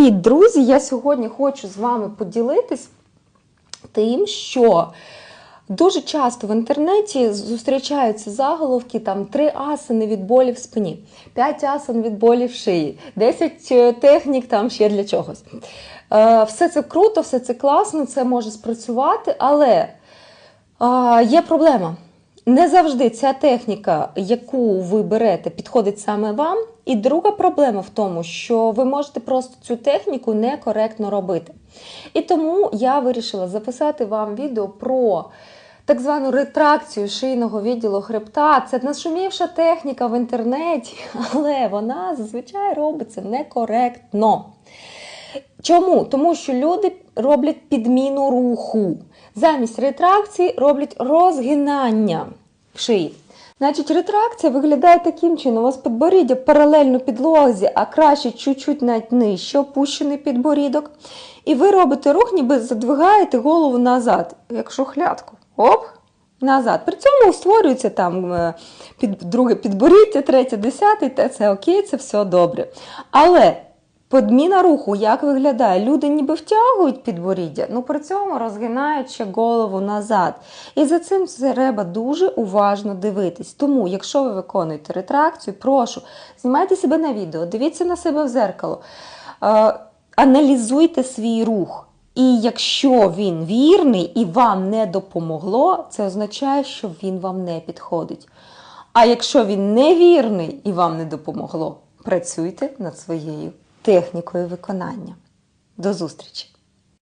Привіт, друзі! Я сьогодні хочу з вами поділитись тим, що дуже часто в інтернеті зустрічаються заголовки там три асани від болі в спині, 5 асан від болі в шиї, 10 технік там ще для чогось. Е, Все це круто, все це класно, це може спрацювати, але є проблема. Не завжди ця техніка, яку ви берете, підходить саме вам. І друга проблема в тому, що ви можете просто цю техніку некоректно робити. І тому я вирішила записати вам відео про так звану ретракцію шийного відділу хребта. Це нашумівша техніка в інтернеті, але вона зазвичай робиться некоректно. Чому? Тому що люди роблять підміну руху. Замість ретракції роблять розгинання шиї. Значить, ретракція виглядає таким чином: у вас підборіддя паралельно підлозі, а краще чуть-чуть навіть нижче, опущений підборідок. І ви робите рух, ніби задвигаєте голову назад, як шухлядку. Оп! Назад. При цьому створюється там е, під, друге підборіддя, третє, десяте, те це окей, це все добре. Але Подміна руху, як виглядає? Люди ніби втягують підборіддя, ну при цьому розгинають ще голову назад. І за цим треба дуже уважно дивитись. Тому, якщо ви виконуєте ретракцію, прошу, знімайте себе на відео, дивіться на себе в зеркало, е, аналізуйте свій рух. І якщо він вірний і вам не допомогло, це означає, що він вам не підходить. А якщо він невірний і вам не допомогло, працюйте над своєю технікою виконання. До зустрічі!